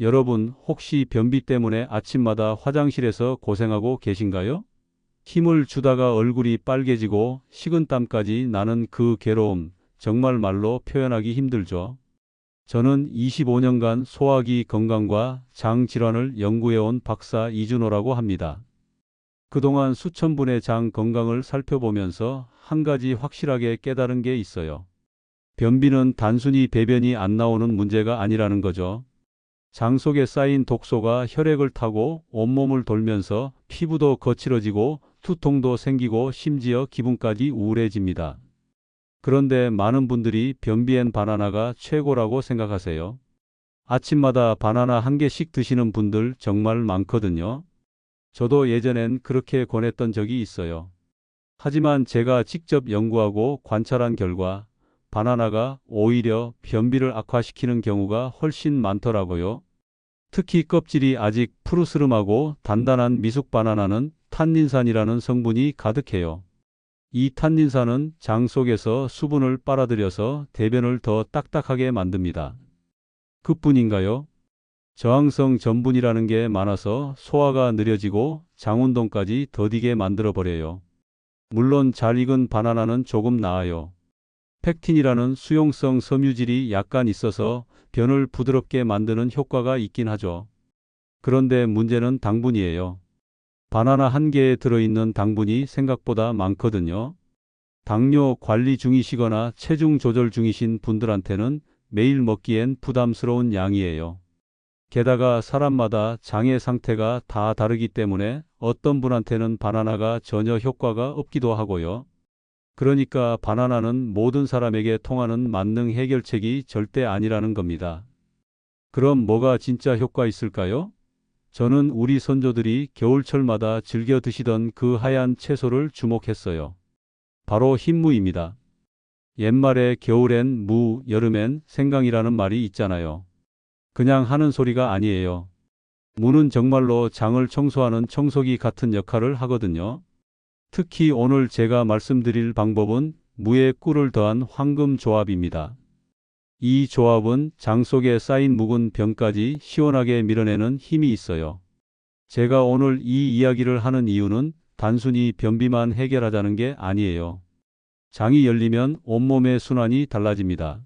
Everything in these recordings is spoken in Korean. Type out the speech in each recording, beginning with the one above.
여러분, 혹시 변비 때문에 아침마다 화장실에서 고생하고 계신가요? 힘을 주다가 얼굴이 빨개지고 식은땀까지 나는 그 괴로움, 정말 말로 표현하기 힘들죠. 저는 25년간 소화기 건강과 장 질환을 연구해온 박사 이준호라고 합니다. 그동안 수천 분의 장 건강을 살펴보면서 한 가지 확실하게 깨달은 게 있어요. 변비는 단순히 배변이 안 나오는 문제가 아니라는 거죠. 장 속에 쌓인 독소가 혈액을 타고 온몸을 돌면서 피부도 거칠어지고 두통도 생기고 심지어 기분까지 우울해집니다. 그런데 많은 분들이 변비엔 바나나가 최고라고 생각하세요. 아침마다 바나나 한 개씩 드시는 분들 정말 많거든요. 저도 예전엔 그렇게 권했던 적이 있어요. 하지만 제가 직접 연구하고 관찰한 결과 바나나가 오히려 변비를 악화시키는 경우가 훨씬 많더라고요. 특히 껍질이 아직 푸르스름하고 단단한 미숙 바나나는 탄닌산이라는 성분이 가득해요. 이 탄닌산은 장 속에서 수분을 빨아들여서 대변을 더 딱딱하게 만듭니다. 그뿐인가요? 저항성 전분이라는 게 많아서 소화가 느려지고 장 운동까지 더디게 만들어 버려요. 물론 잘 익은 바나나는 조금 나아요. 팩틴이라는 수용성 섬유질이 약간 있어서 변을 부드럽게 만드는 효과가 있긴 하죠. 그런데 문제는 당분이에요. 바나나 한 개에 들어있는 당분이 생각보다 많거든요. 당뇨 관리 중이시거나 체중 조절 중이신 분들한테는 매일 먹기엔 부담스러운 양이에요. 게다가 사람마다 장의 상태가 다 다르기 때문에 어떤 분한테는 바나나가 전혀 효과가 없기도 하고요. 그러니까 바나나는 모든 사람에게 통하는 만능 해결책이 절대 아니라는 겁니다. 그럼 뭐가 진짜 효과 있을까요? 저는 우리 선조들이 겨울철마다 즐겨 드시던 그 하얀 채소를 주목했어요. 바로 흰무입니다. 옛말에 겨울엔 무, 여름엔 생강이라는 말이 있잖아요. 그냥 하는 소리가 아니에요. 무는 정말로 장을 청소하는 청소기 같은 역할을 하거든요. 특히 오늘 제가 말씀드릴 방법은 무에 꿀을 더한 황금 조합입니다. 이 조합은 장 속에 쌓인 묵은 병까지 시원하게 밀어내는 힘이 있어요. 제가 오늘 이 이야기를 하는 이유는 단순히 변비만 해결하자는 게 아니에요. 장이 열리면 온몸의 순환이 달라집니다.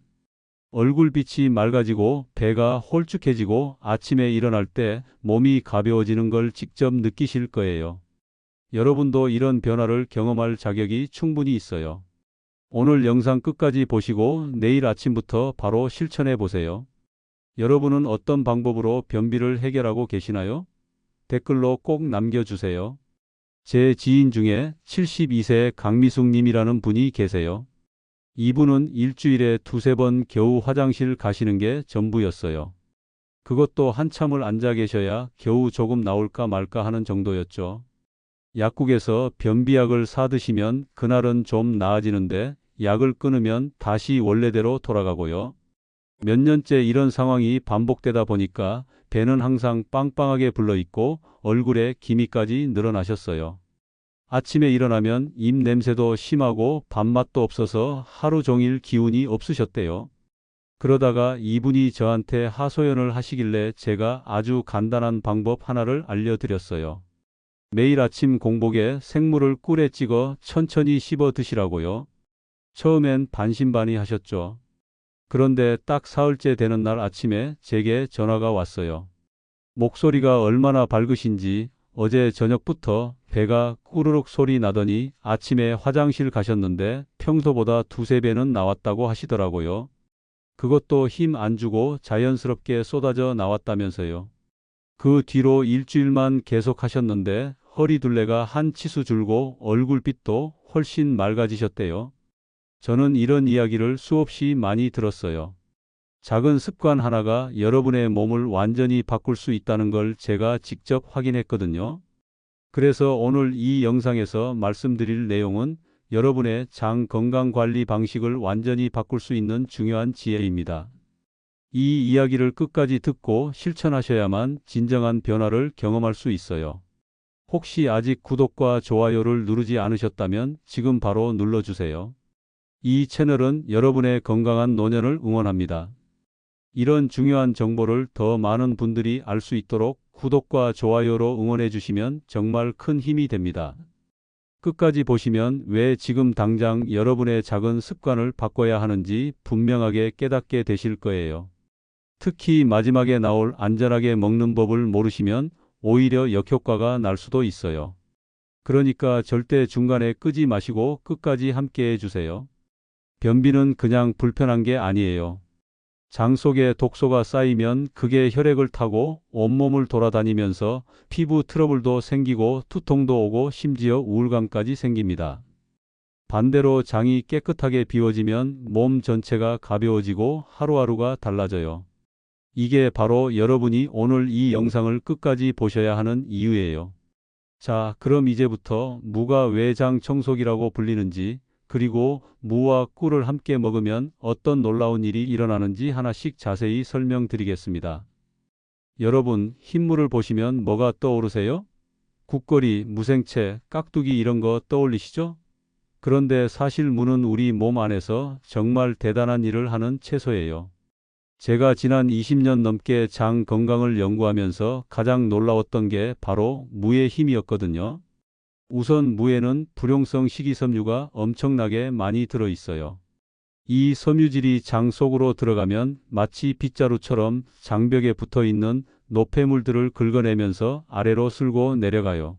얼굴빛이 맑아지고 배가 홀쭉해지고 아침에 일어날 때 몸이 가벼워지는 걸 직접 느끼실 거예요. 여러분도 이런 변화를 경험할 자격이 충분히 있어요. 오늘 영상 끝까지 보시고 내일 아침부터 바로 실천해 보세요. 여러분은 어떤 방법으로 변비를 해결하고 계시나요? 댓글로 꼭 남겨주세요. 제 지인 중에 72세 강미숙 님이라는 분이 계세요. 이분은 일주일에 두세 번 겨우 화장실 가시는 게 전부였어요. 그것도 한참을 앉아 계셔야 겨우 조금 나올까 말까 하는 정도였죠. 약국에서 변비약을 사 드시면 그날은 좀 나아지는데 약을 끊으면 다시 원래대로 돌아가고요. 몇 년째 이런 상황이 반복되다 보니까 배는 항상 빵빵하게 불러 있고 얼굴에 기미까지 늘어나셨어요. 아침에 일어나면 입 냄새도 심하고 밥맛도 없어서 하루 종일 기운이 없으셨대요. 그러다가 이분이 저한테 하소연을 하시길래 제가 아주 간단한 방법 하나를 알려드렸어요. 매일 아침 공복에 생물을 꿀에 찍어 천천히 씹어 드시라고요. 처음엔 반신반의 하셨죠. 그런데 딱 사흘째 되는 날 아침에 제게 전화가 왔어요. 목소리가 얼마나 밝으신지 어제 저녁부터 배가 꾸르륵 소리 나더니 아침에 화장실 가셨는데 평소보다 두세 배는 나왔다고 하시더라고요. 그것도 힘 안 주고 자연스럽게 쏟아져 나왔다면서요. 그 뒤로 일주일만 계속 하셨는데 허리 둘레가 한 치수 줄고 얼굴빛도 훨씬 맑아지셨대요. 저는 이런 이야기를 수없이 많이 들었어요. 작은 습관 하나가 여러분의 몸을 완전히 바꿀 수 있다는 걸 제가 직접 확인했거든요. 그래서 오늘 이 영상에서 말씀드릴 내용은 여러분의 장 건강 관리 방식을 완전히 바꿀 수 있는 중요한 지혜입니다. 이 이야기를 끝까지 듣고 실천하셔야만 진정한 변화를 경험할 수 있어요. 혹시 아직 구독과 좋아요를 누르지 않으셨다면 지금 바로 눌러주세요. 이 채널은 여러분의 건강한 노년을 응원합니다. 이런 중요한 정보를 더 많은 분들이 알 수 있도록 구독과 좋아요로 응원해 주시면 정말 큰 힘이 됩니다. 끝까지 보시면 왜 지금 당장 여러분의 작은 습관을 바꿔야 하는지 분명하게 깨닫게 되실 거예요. 특히 마지막에 나올 안전하게 먹는 법을 모르시면 오히려 역효과가 날 수도 있어요. 그러니까 절대 중간에 끄지 마시고 끝까지 함께 해주세요. 변비는 그냥 불편한 게 아니에요. 장 속에 독소가 쌓이면 그게 혈액을 타고 온몸을 돌아다니면서 피부 트러블도 생기고 두통도 오고 심지어 우울감까지 생깁니다. 반대로 장이 깨끗하게 비워지면 몸 전체가 가벼워지고 하루하루가 달라져요. 이게 바로 여러분이 오늘 이 영상을 끝까지 보셔야 하는 이유예요. 자, 그럼 이제부터 무가 왜 장 청소기라고 불리는지 그리고 무와 꿀을 함께 먹으면 어떤 놀라운 일이 일어나는지 하나씩 자세히 설명드리겠습니다. 여러분, 흰물을 보시면 뭐가 떠오르세요? 국거리, 무생채, 깍두기 이런 거 떠올리시죠? 그런데 사실 무는 우리 몸 안에서 정말 대단한 일을 하는 채소예요. 제가 지난 20년 넘게 장 건강을 연구하면서 가장 놀라웠던 게 바로 무의 힘이었거든요. 우선 무에는 불용성 식이섬유가 엄청나게 많이 들어 있어요. 이 섬유질이 장 속으로 들어가면 마치 빗자루처럼 장벽에 붙어 있는 노폐물들을 긁어내면서 아래로 쓸고 내려가요.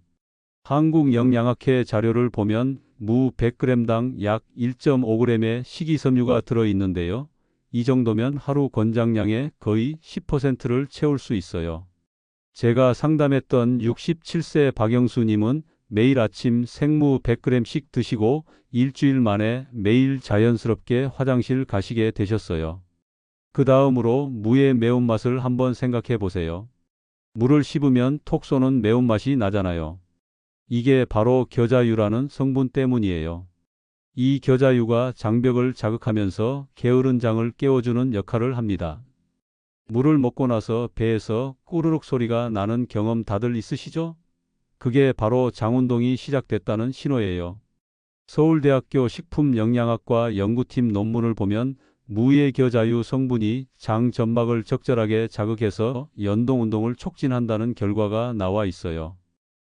한국 영양학회 자료를 보면 무 100g당 약 1.5g의 식이섬유가 들어 있는데요. 이 정도면 하루 권장량의 거의 10%를 채울 수 있어요. 제가 상담했던 67세 박영수님은 매일 아침 생무 100g씩 드시고 일주일 만에 매일 자연스럽게 화장실 가시게 되셨어요. 그 다음으로 무의 매운맛을 한번 생각해 보세요. 물을 씹으면 톡 쏘는 매운맛이 나잖아요. 이게 바로 겨자유라는 성분 때문이에요. 이 겨자유가 장벽을 자극하면서 게으른 장을 깨워주는 역할을 합니다. 물을 먹고 나서 배에서 꾸르륵 소리가 나는 경험 다들 있으시죠? 그게 바로 장운동이 시작됐다는 신호예요. 서울대학교 식품영양학과 연구팀 논문을 보면 무의 겨자유 성분이 장 점막을 적절하게 자극해서 연동운동을 촉진한다는 결과가 나와 있어요.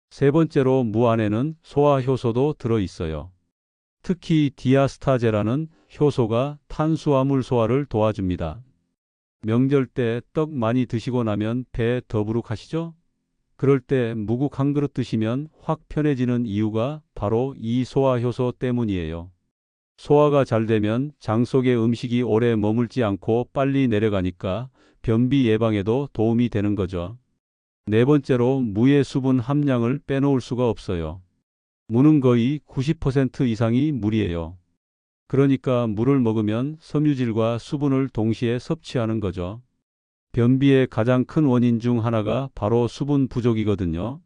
세 번째로 무 안에는 소화효소도 들어 있어요. 특히 디아스타제라는 효소가 탄수화물 소화를 도와줍니다. 명절 때 떡 많이 드시고 나면 배 더부룩하시죠? 그럴 때 무국 한 그릇 드시면 확 편해지는 이유가 바로 이 소화효소 때문이에요. 소화가 잘 되면 장 속에 음식이 오래 머물지 않고 빨리 내려가니까 변비 예방에도 도움이 되는 거죠. 네 번째로 무의 수분 함량을 빼놓을 수가 없어요. 무는 거의 90% 이상이 물이에요. 그러니까 물을 먹으면 섬유질과 수분을 동시에 섭취하는 거죠. 변비의 가장 큰 원인 중 하나가 바로 수분 부족이거든요.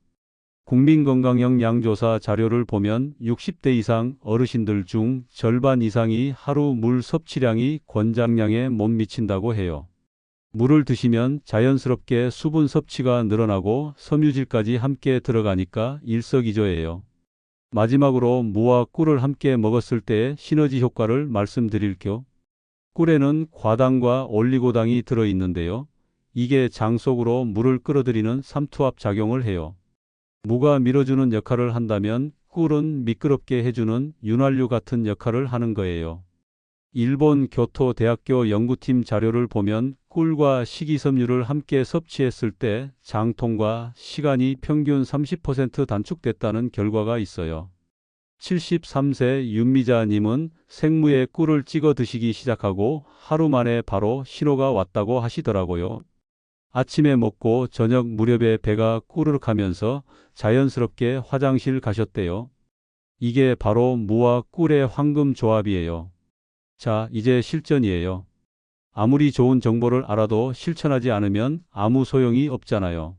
국민건강영양조사 자료를 보면 60대 이상 어르신들 중 절반 이상이 하루 물 섭취량이 권장량에 못 미친다고 해요. 물을 드시면 자연스럽게 수분 섭취가 늘어나고 섬유질까지 함께 들어가니까 일석이조예요. 마지막으로 무와 꿀을 함께 먹었을 때의 시너지 효과를 말씀드릴게요. 꿀에는 과당과 올리고당이 들어있는데요. 이게 장 속으로 물을 끌어들이는 삼투압 작용을 해요. 무가 밀어주는 역할을 한다면 꿀은 미끄럽게 해주는 윤활유 같은 역할을 하는 거예요. 일본 교토대학교 연구팀 자료를 보면 꿀과 식이섬유를 함께 섭취했을 때 장통과 시간이 평균 30% 단축됐다는 결과가 있어요. 73세 윤미자님은 생무에 꿀을 찍어 드시기 시작하고 하루 만에 바로 신호가 왔다고 하시더라고요. 아침에 먹고 저녁 무렵에 배가 꾸르륵 하면서 자연스럽게 화장실 가셨대요. 이게 바로 무와 꿀의 황금 조합이에요. 자, 이제 실전이에요. 아무리 좋은 정보를 알아도 실천하지 않으면 아무 소용이 없잖아요.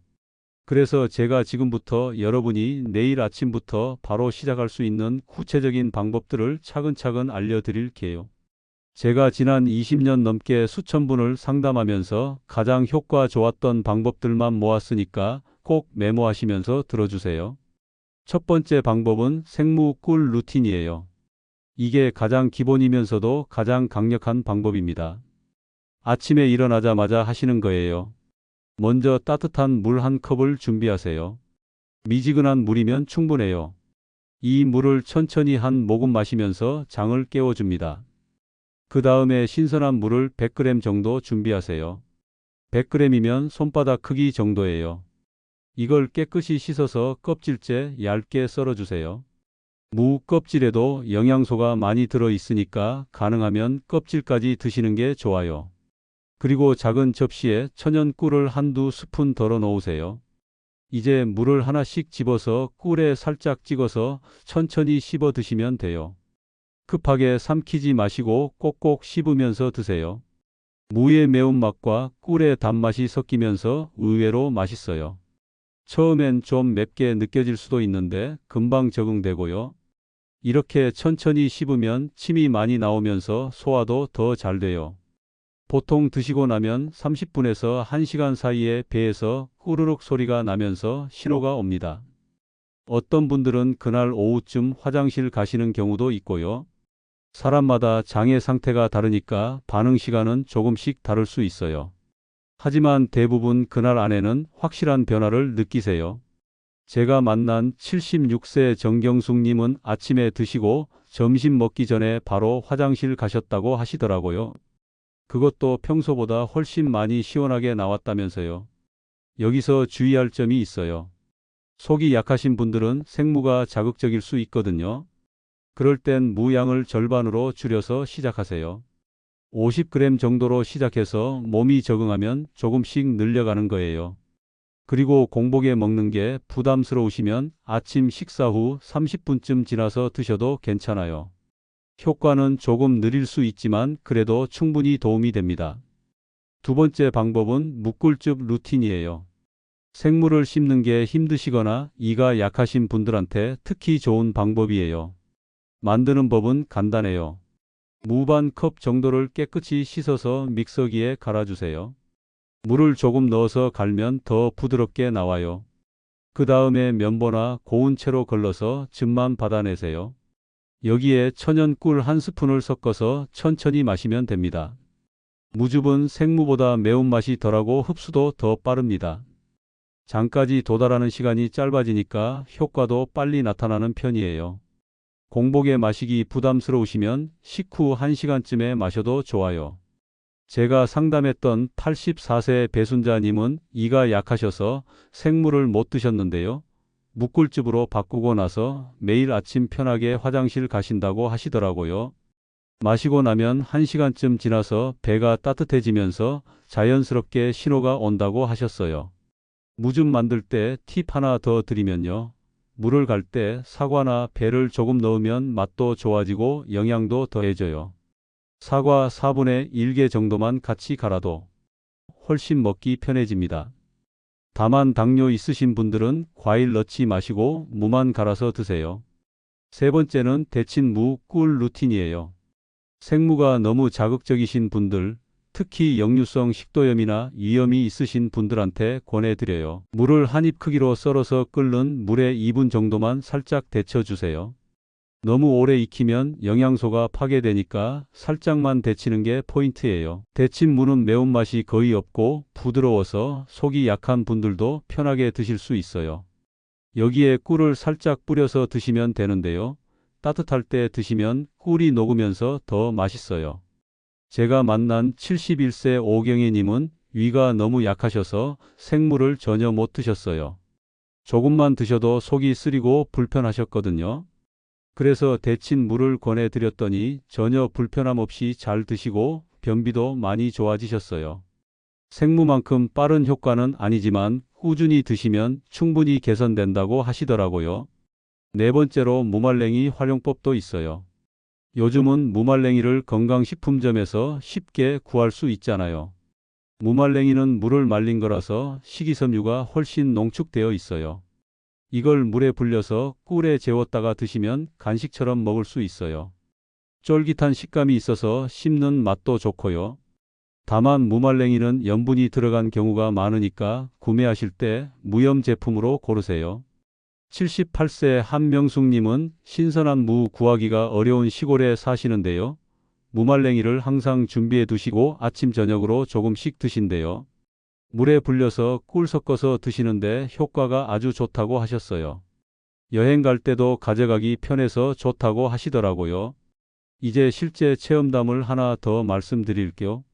그래서 제가 지금부터 여러분이 내일 아침부터 바로 시작할 수 있는 구체적인 방법들을 차근차근 알려드릴게요. 제가 지난 20년 넘게 수천 분을 상담하면서 가장 효과 좋았던 방법들만 모았으니까 꼭 메모하시면서 들어주세요. 첫 번째 방법은 생무 꿀 루틴이에요. 이게 가장 기본이면서도 가장 강력한 방법입니다. 아침에 일어나자마자 하시는 거예요. 먼저 따뜻한 물 한 컵을 준비하세요. 미지근한 물이면 충분해요. 이 물을 천천히 한 모금 마시면서 장을 깨워줍니다. 그 다음에 신선한 물을 100g 정도 준비하세요. 100g이면 손바닥 크기 정도예요. 이걸 깨끗이 씻어서 껍질째 얇게 썰어주세요. 무 껍질에도 영양소가 많이 들어 있으니까 가능하면 껍질까지 드시는 게 좋아요. 그리고 작은 접시에 천연 꿀을 한두 스푼 덜어 놓으세요. 이제 물을 하나씩 집어서 꿀에 살짝 찍어서 천천히 씹어 드시면 돼요. 급하게 삼키지 마시고 꼭꼭 씹으면서 드세요. 무의 매운맛과 꿀의 단맛이 섞이면서 의외로 맛있어요. 처음엔 좀 맵게 느껴질 수도 있는데 금방 적응되고요. 이렇게 천천히 씹으면 침이 많이 나오면서 소화도 더 잘 돼요. 보통 드시고 나면 30분에서 1시간 사이에 배에서 꾸르륵 소리가 나면서 신호가 옵니다. 어떤 분들은 그날 오후쯤 화장실 가시는 경우도 있고요. 사람마다 장의 상태가 다르니까 반응 시간은 조금씩 다를 수 있어요. 하지만 대부분 그날 안에는 확실한 변화를 느끼세요. 제가 만난 76세 정경숙님은 아침에 드시고 점심 먹기 전에 바로 화장실 가셨다고 하시더라고요. 그것도 평소보다 훨씬 많이 시원하게 나왔다면서요. 여기서 주의할 점이 있어요. 속이 약하신 분들은 생무가 자극적일 수 있거든요. 그럴 땐 무양을 절반으로 줄여서 시작하세요. 50g 정도로 시작해서 몸이 적응하면 조금씩 늘려가는 거예요. 그리고 공복에 먹는 게 부담스러우시면 아침 식사 후 30분쯤 지나서 드셔도 괜찮아요. 효과는 조금 느릴 수 있지만 그래도 충분히 도움이 됩니다. 두 번째 방법은 묶을즙 루틴이에요. 생물을 씹는 게 힘드시거나 이가 약하신 분들한테 특히 좋은 방법이에요. 만드는 법은 간단해요. 무 반 컵 정도를 깨끗이 씻어서 믹서기에 갈아주세요. 물을 조금 넣어서 갈면 더 부드럽게 나와요. 그 다음에 면보나 고운 채로 걸러서 즙만 받아내세요. 여기에 천연 꿀 한 스푼을 섞어서 천천히 마시면 됩니다. 무즙은 생무보다 매운맛이 덜하고 흡수도 더 빠릅니다. 장까지 도달하는 시간이 짧아지니까 효과도 빨리 나타나는 편이에요. 공복에 마시기 부담스러우시면 식후 1시간쯤에 마셔도 좋아요. 제가 상담했던 84세 배순자님은 이가 약하셔서 생물을 못 드셨는데요. 묵꿀즙으로 바꾸고 나서 매일 아침 편하게 화장실 가신다고 하시더라고요. 마시고 나면 1시간쯤 지나서 배가 따뜻해지면서 자연스럽게 신호가 온다고 하셨어요. 무즙 만들 때 팁 하나 더 드리면요. 물을 갈 때 사과나 배를 조금 넣으면 맛도 좋아지고 영양도 더해져요. 사과 4분의 1개 정도만 같이 갈아도 훨씬 먹기 편해집니다. 다만 당뇨 있으신 분들은 과일 넣지 마시고 무만 갈아서 드세요. 세 번째는 데친 무 꿀 루틴이에요. 생무가 너무 자극적이신 분들, 특히 역류성 식도염이나 위염이 있으신 분들한테 권해드려요. 물을 한 입 크기로 썰어서 끓는 물에 2분 정도만 살짝 데쳐주세요. 너무 오래 익히면 영양소가 파괴되니까 살짝만 데치는 게 포인트예요. 데친 무는 매운맛이 거의 없고 부드러워서 속이 약한 분들도 편하게 드실 수 있어요. 여기에 꿀을 살짝 뿌려서 드시면 되는데요. 따뜻할 때 드시면 꿀이 녹으면서 더 맛있어요. 제가 만난 71세 오경희님은 위가 너무 약하셔서 생물을 전혀 못 드셨어요. 조금만 드셔도 속이 쓰리고 불편하셨거든요. 그래서 데친 물을 권해드렸더니 전혀 불편함 없이 잘 드시고 변비도 많이 좋아지셨어요. 생무만큼 빠른 효과는 아니지만 꾸준히 드시면 충분히 개선된다고 하시더라고요. 네 번째로 무말랭이 활용법도 있어요. 요즘은 무말랭이를 건강식품점에서 쉽게 구할 수 있잖아요. 무말랭이는 물을 말린 거라서 식이섬유가 훨씬 농축되어 있어요. 이걸 물에 불려서 꿀에 재웠다가 드시면 간식처럼 먹을 수 있어요. 쫄깃한 식감이 있어서 씹는 맛도 좋고요. 다만 무말랭이는 염분이 들어간 경우가 많으니까 구매하실 때 무염 제품으로 고르세요. 78세 한명숙님은 신선한 무 구하기가 어려운 시골에 사시는데요. 무말랭이를 항상 준비해 두시고 아침 저녁으로 조금씩 드신대요. 물에 불려서 꿀 섞어서 드시는데 효과가 아주 좋다고 하셨어요. 여행 갈 때도 가져가기 편해서 좋다고 하시더라고요. 이제 실제 체험담을 하나 더 말씀드릴게요.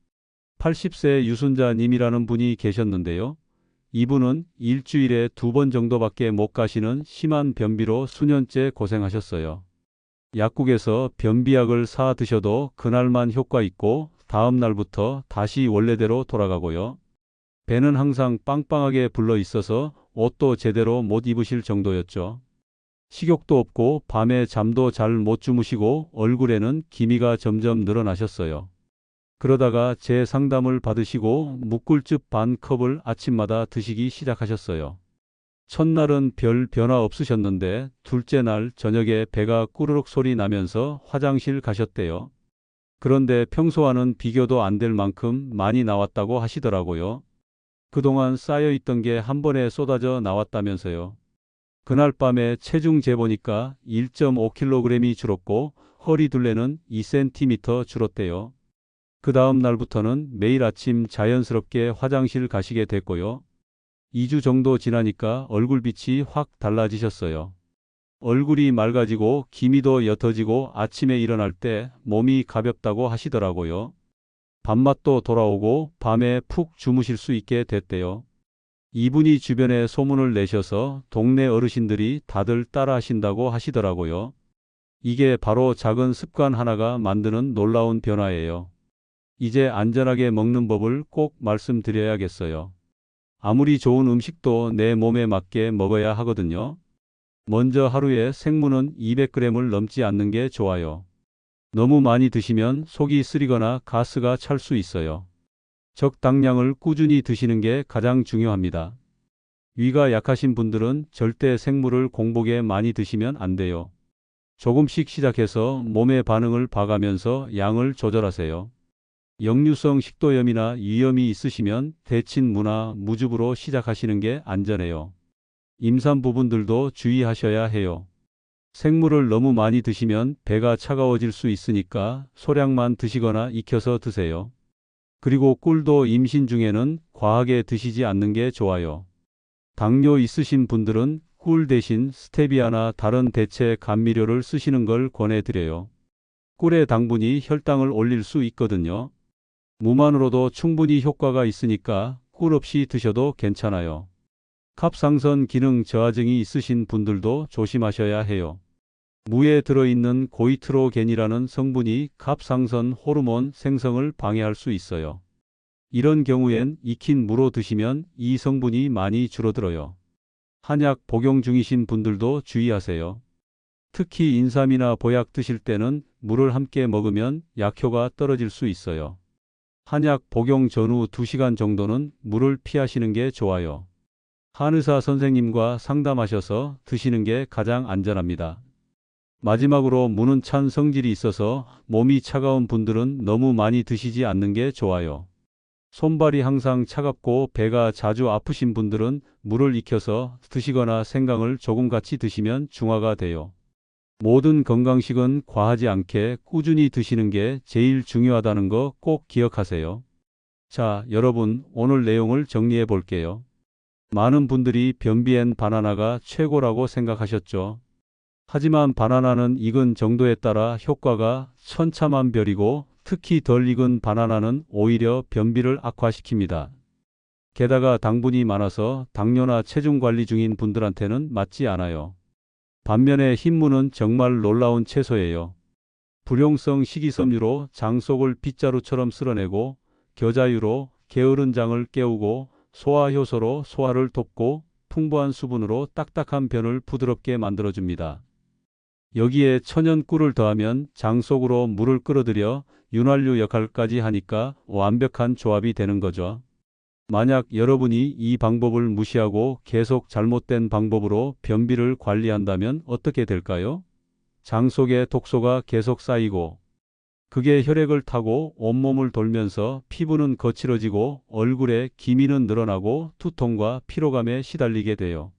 80세 유순자 님이라는 분이 계셨는데요. 이분은 일주일에 두 번 정도밖에 못 가시는 심한 변비로 수년째 고생하셨어요. 약국에서 변비약을 사 드셔도 그날만 효과 있고 다음 날부터 다시 원래대로 돌아가고요. 배는 항상 빵빵하게 불러 있어서 옷도 제대로 못 입으실 정도였죠. 식욕도 없고 밤에 잠도 잘 못 주무시고 얼굴에는 기미가 점점 늘어나셨어요. 그러다가 제 상담을 받으시고 묵꿀즙 반 컵을 아침마다 드시기 시작하셨어요. 첫날은 별 변화 없으셨는데 둘째 날 저녁에 배가 꾸르륵 소리 나면서 화장실 가셨대요. 그런데 평소와는 비교도 안 될 만큼 많이 나왔다고 하시더라고요. 그동안 쌓여있던 게 한 번에 쏟아져 나왔다면서요. 그날 밤에 체중 재보니까 1.5kg이 줄었고 허리 둘레는 2cm 줄었대요. 그 다음 날부터는 매일 아침 자연스럽게 화장실 가시게 됐고요. 2주 정도 지나니까 얼굴빛이 확 달라지셨어요. 얼굴이 맑아지고 기미도 옅어지고 아침에 일어날 때 몸이 가볍다고 하시더라고요. 밥맛도 돌아오고 밤에 푹 주무실 수 있게 됐대요. 이분이 주변에 소문을 내셔서 동네 어르신들이 다들 따라 하신다고 하시더라고요. 이게 바로 작은 습관 하나가 만드는 놀라운 변화예요. 이제 안전하게 먹는 법을 꼭 말씀드려야겠어요. 아무리 좋은 음식도 내 몸에 맞게 먹어야 하거든요. 먼저 하루에 생무는 200g을 넘지 않는 게 좋아요. 너무 많이 드시면 속이 쓰리거나 가스가 찰 수 있어요. 적당량을 꾸준히 드시는 게 가장 중요합니다. 위가 약하신 분들은 절대 생물을 공복에 많이 드시면 안 돼요. 조금씩 시작해서 몸의 반응을 봐가면서 양을 조절하세요. 역류성 식도염이나 위염이 있으시면 대친 무나 무즙으로 시작하시는 게 안전해요. 임산부분들도 주의하셔야 해요. 생물을 너무 많이 드시면 배가 차가워질 수 있으니까 소량만 드시거나 익혀서 드세요. 그리고 꿀도 임신 중에는 과하게 드시지 않는 게 좋아요. 당뇨 있으신 분들은 꿀 대신 스테비아나 다른 대체 감미료를 쓰시는 걸 권해드려요. 꿀의 당분이 혈당을 올릴 수 있거든요. 무만으로도 충분히 효과가 있으니까 꿀 없이 드셔도 괜찮아요. 갑상선 기능 저하증이 있으신 분들도 조심하셔야 해요. 무에 들어있는 고이트로겐이라는 성분이 갑상선 호르몬 생성을 방해할 수 있어요. 이런 경우엔 익힌 무로 드시면 이 성분이 많이 줄어들어요. 한약 복용 중이신 분들도 주의하세요. 특히 인삼이나 보약 드실 때는 물을 함께 먹으면 약효가 떨어질 수 있어요. 한약 복용 전후 2시간 정도는 물을 피하시는 게 좋아요. 한의사 선생님과 상담하셔서 드시는 게 가장 안전합니다. 마지막으로 무는 찬 성질이 있어서 몸이 차가운 분들은 너무 많이 드시지 않는 게 좋아요. 손발이 항상 차갑고 배가 자주 아프신 분들은 물을 익혀서 드시거나 생강을 조금 같이 드시면 중화가 돼요. 모든 건강식은 과하지 않게 꾸준히 드시는 게 제일 중요하다는 거 꼭 기억하세요. 자, 여러분, 오늘 내용을 정리해 볼게요. 많은 분들이 변비엔 바나나가 최고라고 생각하셨죠. 하지만 바나나는 익은 정도에 따라 효과가 천차만별이고 특히 덜 익은 바나나는 오히려 변비를 악화시킵니다. 게다가 당분이 많아서 당뇨나 체중 관리 중인 분들한테는 맞지 않아요. 반면에 흰무는 정말 놀라운 채소예요. 불용성 식이섬유로 장 속을 빗자루처럼 쓸어내고 겨자유로 게으른 장을 깨우고 소화효소로 소화를 돕고 풍부한 수분으로 딱딱한 변을 부드럽게 만들어줍니다. 여기에 천연 꿀을 더하면 장 속으로 물을 끌어들여 윤활유 역할까지 하니까 완벽한 조합이 되는 거죠. 만약 여러분이 이 방법을 무시하고 계속 잘못된 방법으로 변비를 관리한다면 어떻게 될까요? 장 속에 독소가 계속 쌓이고 그게 혈액을 타고 온몸을 돌면서 피부는 거칠어지고 얼굴에 기미는 늘어나고 두통과 피로감에 시달리게 돼요.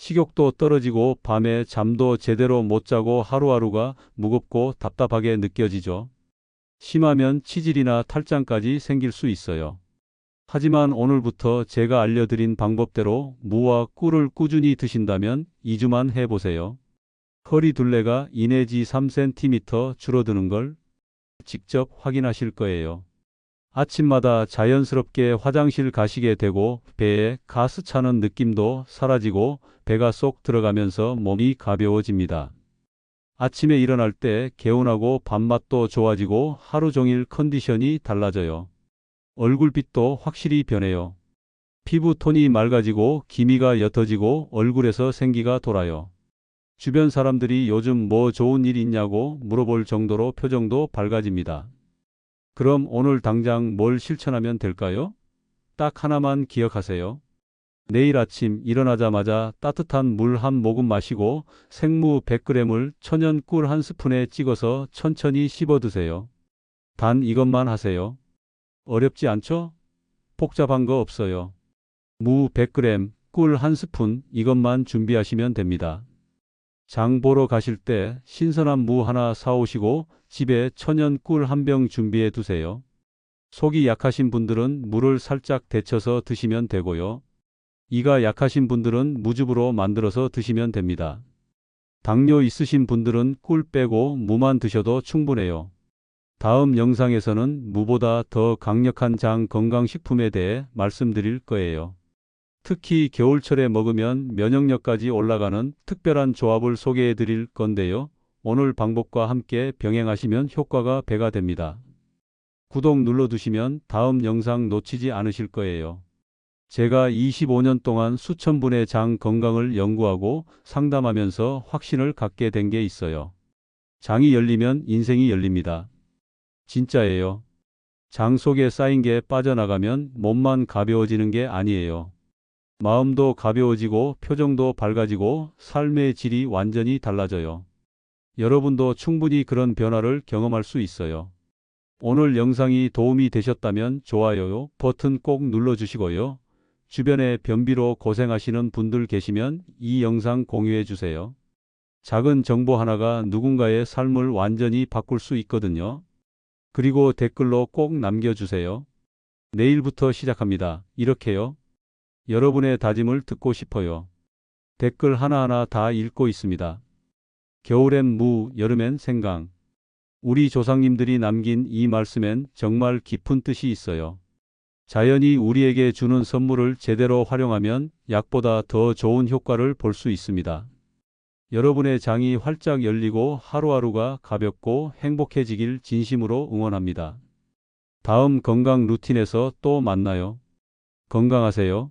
식욕도 떨어지고 밤에 잠도 제대로 못 자고 하루하루가 무겁고 답답하게 느껴지죠. 심하면 치질이나 탈장까지 생길 수 있어요. 하지만 오늘부터 제가 알려드린 방법대로 무와 꿀을 꾸준히 드신다면 2주만 해보세요. 허리 둘레가 2 내지 3cm 줄어드는 걸 직접 확인하실 거예요. 아침마다 자연스럽게 화장실 가시게 되고 배에 가스 차는 느낌도 사라지고 배가 쏙 들어가면서 몸이 가벼워집니다. 아침에 일어날 때 개운하고 밥맛도 좋아지고 하루 종일 컨디션이 달라져요. 얼굴빛도 확실히 변해요. 피부 톤이 맑아지고 기미가 옅어지고 얼굴에서 생기가 돌아요. 주변 사람들이 요즘 뭐 좋은 일 있냐고 물어볼 정도로 표정도 밝아집니다. 그럼 오늘 당장 뭘 실천하면 될까요? 딱 하나만 기억하세요. 내일 아침 일어나자마자 따뜻한 물 한 모금 마시고 생무 100g을 천연 꿀 한 스푼에 찍어서 천천히 씹어 드세요. 단 이것만 하세요. 어렵지 않죠? 복잡한 거 없어요. 무 100g, 꿀 한 스푼 이것만 준비하시면 됩니다. 장 보러 가실 때 신선한 무 하나 사오시고 집에 천연 꿀 한 병 준비해 두세요. 속이 약하신 분들은 물을 살짝 데쳐서 드시면 되고요. 이가 약하신 분들은 무즙으로 만들어서 드시면 됩니다. 당뇨 있으신 분들은 꿀 빼고 무만 드셔도 충분해요. 다음 영상에서는 무보다 더 강력한 장 건강식품에 대해 말씀드릴 거예요. 특히 겨울철에 먹으면 면역력까지 올라가는 특별한 조합을 소개해 드릴 건데요. 오늘 방법과 함께 병행하시면 효과가 배가 됩니다. 구독 눌러두시면 다음 영상 놓치지 않으실 거예요. 제가 25년 동안 수천 분의 장 건강을 연구하고 상담하면서 확신을 갖게 된 게 있어요. 장이 열리면 인생이 열립니다. 진짜예요. 장 속에 쌓인 게 빠져나가면 몸만 가벼워지는 게 아니에요. 마음도 가벼워지고 표정도 밝아지고 삶의 질이 완전히 달라져요. 여러분도 충분히 그런 변화를 경험할 수 있어요. 오늘 영상이 도움이 되셨다면 좋아요 버튼 꼭 눌러주시고요. 주변에 변비로 고생하시는 분들 계시면 이 영상 공유해 주세요. 작은 정보 하나가 누군가의 삶을 완전히 바꿀 수 있거든요. 그리고 댓글로 꼭 남겨주세요. 내일부터 시작합니다. 이렇게요. 여러분의 다짐을 듣고 싶어요. 댓글 하나하나 다 읽고 있습니다. 겨울엔 무, 여름엔 생강. 우리 조상님들이 남긴 이 말씀엔 정말 깊은 뜻이 있어요. 자연이 우리에게 주는 선물을 제대로 활용하면 약보다 더 좋은 효과를 볼 수 있습니다. 여러분의 장이 활짝 열리고 하루하루가 가볍고 행복해지길 진심으로 응원합니다. 다음 건강 루틴에서 또 만나요. 건강하세요.